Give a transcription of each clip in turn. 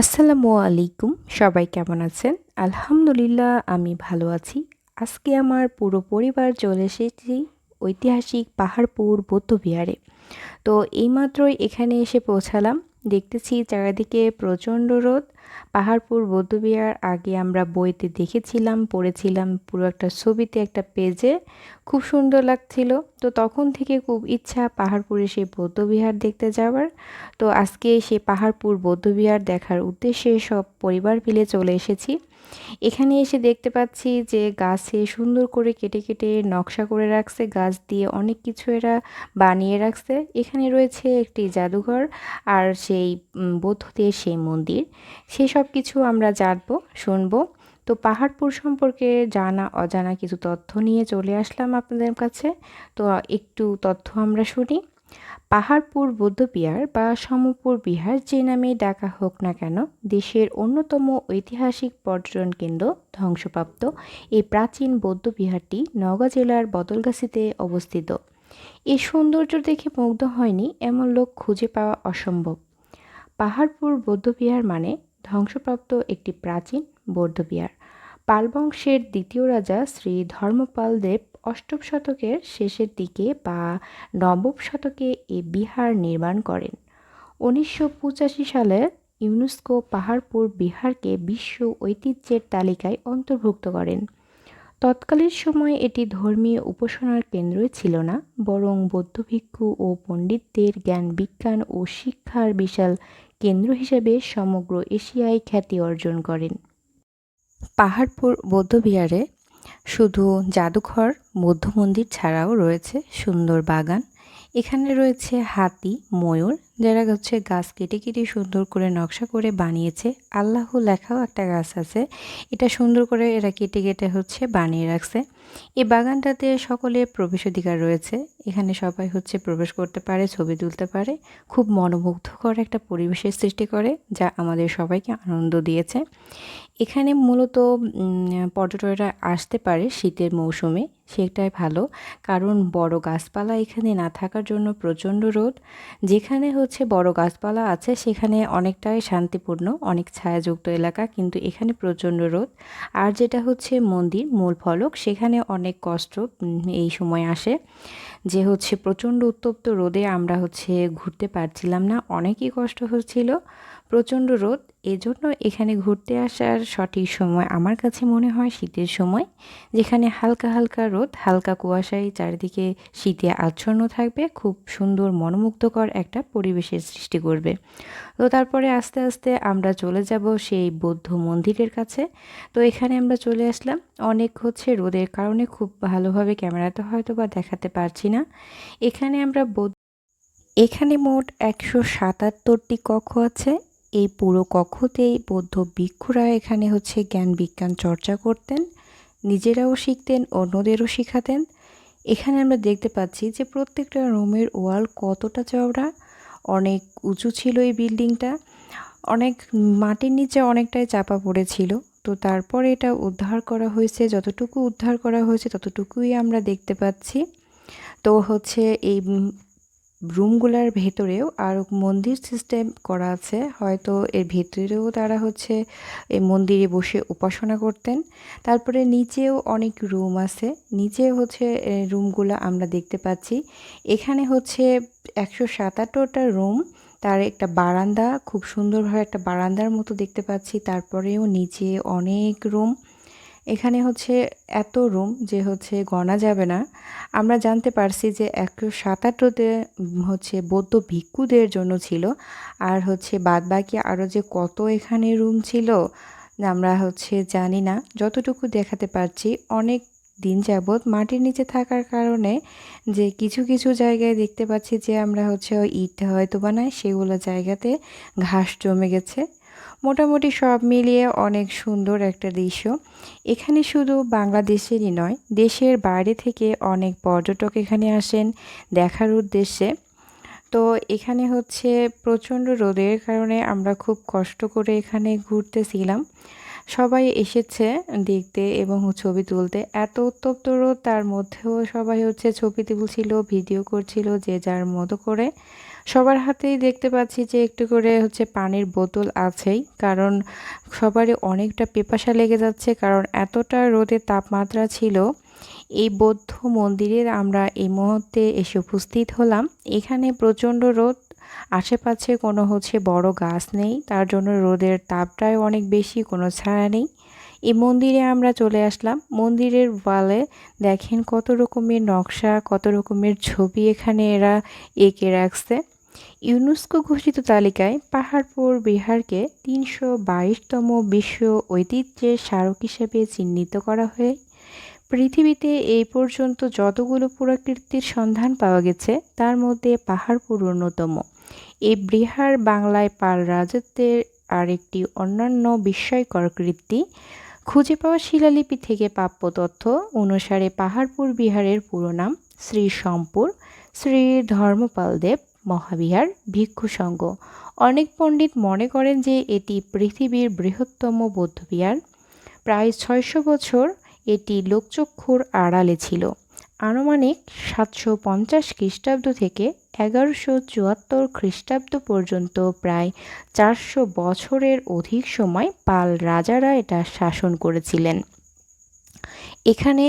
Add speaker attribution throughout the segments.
Speaker 1: আসসালামু আলাইকুম, সবাই কেমন আছেন? আলহামদুলিল্লাহ, আমি ভালো আছি। আজকে আমার পুরো পরিবার চলে এসেছি ঐতিহাসিক পাহাড়পুর বৌদ্ধবিহারে। তো এইমাত্রই এখানে এসে পৌঁছালাম। দেখতেছি চারিদিকে প্রচণ্ড রোদ। পাহাড়পুর, বৌদ্ধবিহার, আগে আমরা বইতে দেখেছিলাম, পড়েছিলাম পুরো একটা ছবিতে, একটা পেজে। খুব সুন্দর লাগছিল। তো তখন থেকে খুব ইচ্ছা পাহাড়পুরে সেই বৌদ্ধবিহার দেখতে যাওয়ার। তো আজকে সেই পাহাড়পুর, বৌদ্ধবিহার দেখার উদ্দেশ্যে সব পরিবার মিলে চলে এসেছি। এখানে এসে দেখতে পাচ্ছি যে গাছে সুন্দর করে কেটে কেটে নকশা করে রাখছে, গাছ দিয়ে অনেক কিছু এরা বানিয়ে রাখছে। এখানে রয়েছে একটি জাদুঘর আর সেই বৌদ্ধদের সেই মন্দির। সেই সব কিছু আমরা জানব, শুনব। তো পাহাড়পুর সম্পর্কে জানা, অজানা কিছু তথ্য নিয়ে চলে আসলাম আপনাদের কাছে। তো একটু তথ্য আমরা শুনি। পাহাড়পুর বৌদ্ধবিহার বা সমপুর বিহার যে নামে ডাকা হোক না কেন, দেশের অন্যতম ঐতিহাসিক পর্যটন কেন্দ্র ধ্বংসপ্রাপ্ত এই প্রাচীন বৌদ্ধবিহারটি নওগাঁ জেলার বদলগাছিতে অবস্থিত। এই সৌন্দর্য দেখে মুগ্ধ হয়নি এমন লোক খুঁজে পাওয়া অসম্ভব। পাহাড়পুর বৌদ্ধবিহার মানে ধ্বংসপ্রাপ্ত একটি প্রাচীন বৌদ্ধবিহার। পাল বংশের দ্বিতীয় রাজা শ্রী ধর্মপাল দেব অষ্টম শতকের শেষের দিকে বা নবম শতকে এই বিহার নির্মাণ করেন। উনিশশো পঁচাশি সালে ইউনেস্কো পাহাড়পুর বিহারকে বিশ্ব ঐতিহ্যের তালিকায় অন্তর্ভুক্ত করেন। তৎকালীন সময়ে এটি ধর্মীয় উপাসনার কেন্দ্রই ছিল না, বরং বৌদ্ধ ভিক্ষু ও পণ্ডিতদের জ্ঞান, বিজ্ঞান ও শিক্ষার বিশাল কেন্দ্র হিসেবে সমগ্র এশিয়ায় খ্যাতি অর্জন করেন। পাহাড়পুর বৌদ্ধবিহারে শুধু জাদুঘর বৌদ্ধ মন্দির ছাড়াও রয়েছে সুন্দর বাগান। এখানে রয়েছে হাতি ময়ূর যারা হচ্ছে গাছ কেটে কেটে সুন্দর করে নকশা করে বানিয়েছে, আল্লাহ লেখাও একটা গাছ আছে। এটা সুন্দর করে এরা কেটে কেটে হচ্ছে বানিয়ে রাখছে। এই বাগানটাতে সকলে প্রবেশ অধিকার রয়েছে। এখানে সবাই হচ্ছে প্রবেশ করতে পারে, ছবি তুলতে পারে। খুব মনোমুগ্ধকর একটা পরিবেশের সৃষ্টি করে, যা আমাদের সবাইকে আনন্দ দিয়েছে। এখানে মূলত পর্যটকরা আসতে পারে শীতের মৌসুমে, সেটাই ভালো। কারণ বড় গাছপালা এখানে না থাকার জন্য প্রচণ্ড রোদ। যেখানে হচ্ছে বড় গাছপালা আছে, সেখানে অনেকটাই শান্তিপূর্ণ, অনেক ছায়াযুক্ত এলাকা, কিন্তু এখানে প্রচণ্ড রোদ। আর যেটা হচ্ছে মন্দির, মূল ফলক, সেখানে অনেক কষ্ট এই সময় আসে যে হচ্ছে প্রচণ্ড উত্তপ্ত রোদে আমরা হচ্ছে ঘুরতে পারছিলাম না। অনেকই কষ্ট হচ্ছিল। প্রচণ্ড রোদ, এজন্য এখানে ঘুরতে আসার সঠিক সময় আমার কাছে মনে হয় শীতের সময়, যেখানে হালকা হালকা রোদ, হালকা কুয়াশায় চারিদিকে শীতে আচ্ছন্ন থাকবে, খুব সুন্দর মনোমুগ্ধকর একটা পরিবেশের সৃষ্টি করবে। তো তারপরে আস্তে আস্তে আমরা চলে যাব সেই বৌদ্ধ মন্দিরের কাছে। তো এখানে আমরা চলে আসলাম। অনেক হচ্ছে রোদের কারণে খুব ভালোভাবে ক্যামেরাতে হয়তো বা দেখাতে পারছি না। এখানে আমরা বৌদ্ধ, এখানে মোট একশো সাতাত্তরটি কক্ষ আছে। এই পুরো কক্ষতেই বৌদ্ধ ভিক্ষুরা এখানে হচ্ছে জ্ঞান বিজ্ঞান চর্চা করতেন, নিজেরাও শিখতেন, অন্যদেরও শেখাতেন। এখানে আমরা দেখতে পাচ্ছি যে প্রত্যেকটা রুমের ওয়াল কতটা চওড়া, অনেক উঁচু ছিল এই বিল্ডিংটা, অনেক মাটির নিচে অনেকটাই চাপা পড়েছিল। তো তারপরে এটা উদ্ধার করা হয়েছে, যতটুকু উদ্ধার করা হয়েছে ততটুকুই আমরা দেখতে পাচ্ছি। তো হচ্ছে এই রুমগুলার ভেতরেও আর মন্দির সিস্টেম করা আছে। হয়তো এর ভেতরেও তারা হচ্ছে এই মন্দিরে বসে উপাসনা করতেন। তারপরে নিচেও অনেক রুম আছে। নিচে হচ্ছে রুমগুলো আমরা দেখতে পাচ্ছি। এখানে হচ্ছে একশো সাতাত্তরটা রুম। তার একটা বারান্দা, খুব সুন্দরভাবে একটা বারান্দার মতো দেখতে পাচ্ছি। তারপরেও নিচে অনেক রুম। এখানে হচ্ছে এত রুম যে হচ্ছে গণা যাবে না। আমরা জানতে পারছি যে একশো সাতাত্তরতে হচ্ছে বৌদ্ধ ভিক্ষুদের জন্য ছিল আর হচ্ছে বাদ বাকি আরও যে কত এখানে রুম ছিল, আমরা হচ্ছে জানি না। যতটুকু দেখাতে পারছি, অনেক দিন যাবৎ মাটির নিচে থাকার কারণে যে কিছু কিছু জায়গায় দেখতে পাচ্ছি যে আমরা হচ্ছে ওই ইট হয়তো বানাই সেগুলো জায়গাতে ঘাস জমে গেছে। মোটামুটি সব মিলিয়ে অনেক সুন্দর একটা দৃশ্য। এখানে শুধু বাংলাদেশেরই নয়, দেশের বাইরে থেকে অনেক পর্যটক এখানে আসেন দেখার উদ্দেশ্যে। তো এখানে হচ্ছে প্রচণ্ড রোদের কারণে আমরা খুব কষ্ট করে এখানে ঘুরতেছিলাম। সবাই এসেছে দেখতে এবং ছবি তুলতে। এত উত্তপ্ত রোদ, তার মধ্যেও সবাই হচ্ছে ছবি তুলছিল, ভিডিও করছিল যে যার মতো করে। সবার হাতেই দেখতে পাচ্ছি যে একটু করে হচ্ছে পানির বোতল আছেই, কারণ সবারই অনেকটা পেপাসা লেগে যাচ্ছে, কারণ এতটা রোদের তাপমাত্রা ছিল। এই বৌদ্ধ মন্দিরে আমরা এই মুহূর্তে এসে উপস্থিত হলাম। এখানে প্রচণ্ড রোদ, আশেপাশে কোনো হচ্ছে বড় গাছ নেই, তার জন্য রোদের তাপটাই অনেক বেশি, কোনো ছায়া নেই। এই মন্দিরে আমরা চলে আসলাম। মন্দিরের ওয়ালে দেখেন কত রকমের নকশা, কত রকমের ছবি এখানে এরা এঁকে রাখছে। ইউনেস্কো ঘোষিত তালিকায় পাহাড়পুর বিহারকে তিনশো বাইশতম বিশ্ব ঐতিহ্যের স্মারক হিসেবে চিহ্নিত করা হয়, পৃথিবীতে এই পর্যন্ত যতগুলো পুরাকীর্তির সন্ধান পাওয়া গেছে, তার মধ্যে পাহাড়পুর অন্যতম। এই বিহার বাংলায় পাল রাজত্বের আরেকটি অন্যান্য বিস্ময়কর কীর্তি। খুঁজে পাওয়া শিলালিপি থেকে প্রাপ্য তথ্য অনুসারে পাহাড়পুর বিহারের পুরো নাম শ্রী সম্পুর শ্রী ধর্মপালদেব মহাবিহার ভিক্ষু সংঘ অনেক পণ্ডিত মনে করেন যে এটি পৃথিবীর বৃহত্তম বৌদ্ধবিহার। প্রায় ছয়শো বছর এটি লোকচক্ষুর আড়ালে ছিল। আনুমানিক সাতশো পঞ্চাশ খ্রিস্টাব্দ থেকে এগারোশো চুয়াত্তর খ্রিস্টাব্দ পর্যন্ত প্রায় চারশো বছরের অধিক সময় পাল রাজারা এটা শাসন করেছিলেন। এখানে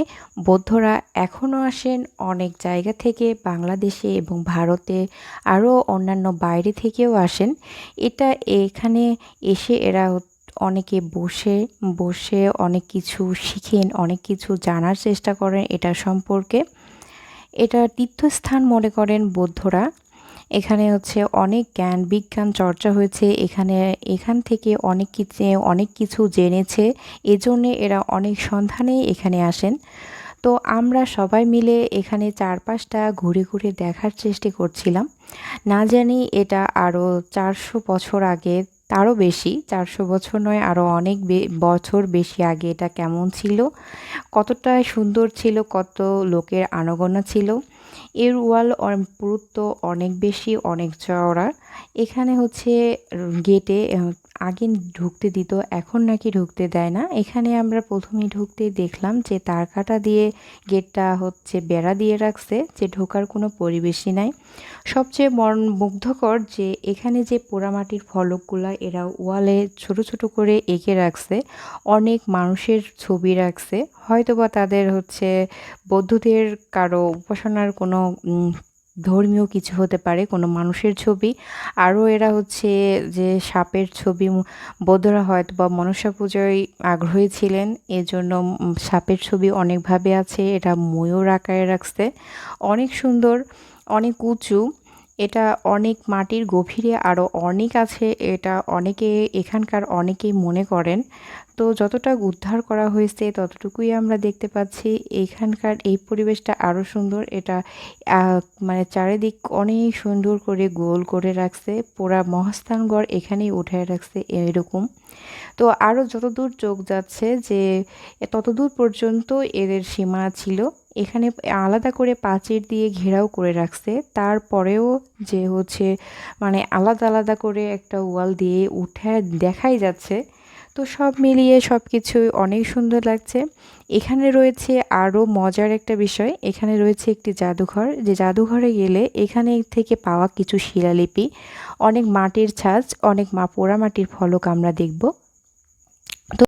Speaker 1: বৌদ্ধরা এখনও আসেন অনেক জায়গা থেকে বাংলাদেশে এবং ভারতে, আরও অন্যান্য বাইরে থেকেও আসেন। এটা এখানে এসে এরা অনেকে বসে বসে অনেক কিছু শিখেন, অনেক কিছু জানার চেষ্টা করেন এটা সম্পর্কে। এটা তীর্থস্থান মনে করেন বৌদ্ধরা। এখানে হচ্ছে অনেক জ্ঞান, বিজ্ঞান চর্চা হয়েছে। এখানে, এখান থেকে অনেক কিছু অনেক কিছু জেনেছে। এজন্যে এরা অনেক সন্ধানেই এখানে আসেন। তো আমরা সবাই মিলে এখানে চারপাশটা ঘুরে ঘুরে দেখার চেষ্টা করছিলাম। না জানি এটা আরও চারশো বছর আগে, তারও বেশি, চারশো বছর নয়, আরও অনেক বছর বেশি আগে এটা কেমন ছিল কতটা সুন্দর ছিল, কত লোকের আনাগোনা ছিল। এর ওয়াল পুরুত্ব অনেক বেশি অনেক চওড়া। এখানে হচ্ছে গেটে আগে ঢুকতে দিত, এখন নাকি ঢুকতে দেয় না। এখানে আমরা প্রথমেই ঢুকতে দেখলাম যে তার কাটা দিয়ে গেটটা হচ্ছে বেড়া দিয়ে রাখছে, যে ঢোকার কোনো পরিবেশই নাই। সবচেয়ে মন মুগ্ধকর যে এখানে যে পোড়ামাটির ফলকগুলো এরা ওয়ালে ছোট ছোট করে এঁকে রাখছে, অনেক মানুষের ছবি রাখছে। হয়তোবা তাদের হচ্ছে বৌদ্ধদের কারও উপাসনার কোনো ধর্মীয় কিছু হতে পারে, কোনো মানুষের ছবি। আরও এরা হচ্ছে যে সাপের ছবি বোধরা হয়তো বা মনসা পূজায় আগ্রহী ছিলেন, এজন্য সাপের ছবি অনেকভাবে আছে, এটা ময়ূর আকারে রাখছে। অনেক সুন্দর, অনেক উঁচু। এটা অনেক মাটির গভীরে আরও অনেক আছে, এটা অনেকে এখানকার অনেকেই মনে করেন। তো যতটা উদ্ধার করা হয়েছে, ততটুকুই আমরা দেখতে পাচ্ছি। এখানকার এই পরিবেশটা আরও সুন্দর, এটা মানে চারিদিক অনেক সুন্দর করে গোল করে রাখছে। পুরা মহাস্থানগড় এখানেই উঠায় রাখছে এরকম। তো আরও যতদূর চোখ যাচ্ছে যে, ততদূর পর্যন্ত এদের সীমা ছিল। এখানে আলাদা করে পাঁচির দিয়ে ঘেরাও করে রাখছে। তারপরেও যে হচ্ছে মানে আলাদা আলাদা করে একটা ওয়াল দিয়ে উঠে দেখাই যাচ্ছে। তো সব মিলিয়ে সব কিছুই অনেক সুন্দর লাগছে। এখানে রয়েছে আরও মজার একটা বিষয়। এখানে রয়েছে একটি জাদুঘর। যে জাদুঘরে গেলে এখানে থেকে পাওয়া কিছু শিলালিপি। অনেক মাটির ছাঁচ, অনেক মা পোড়া মাটির ফলক আমরা দেখব।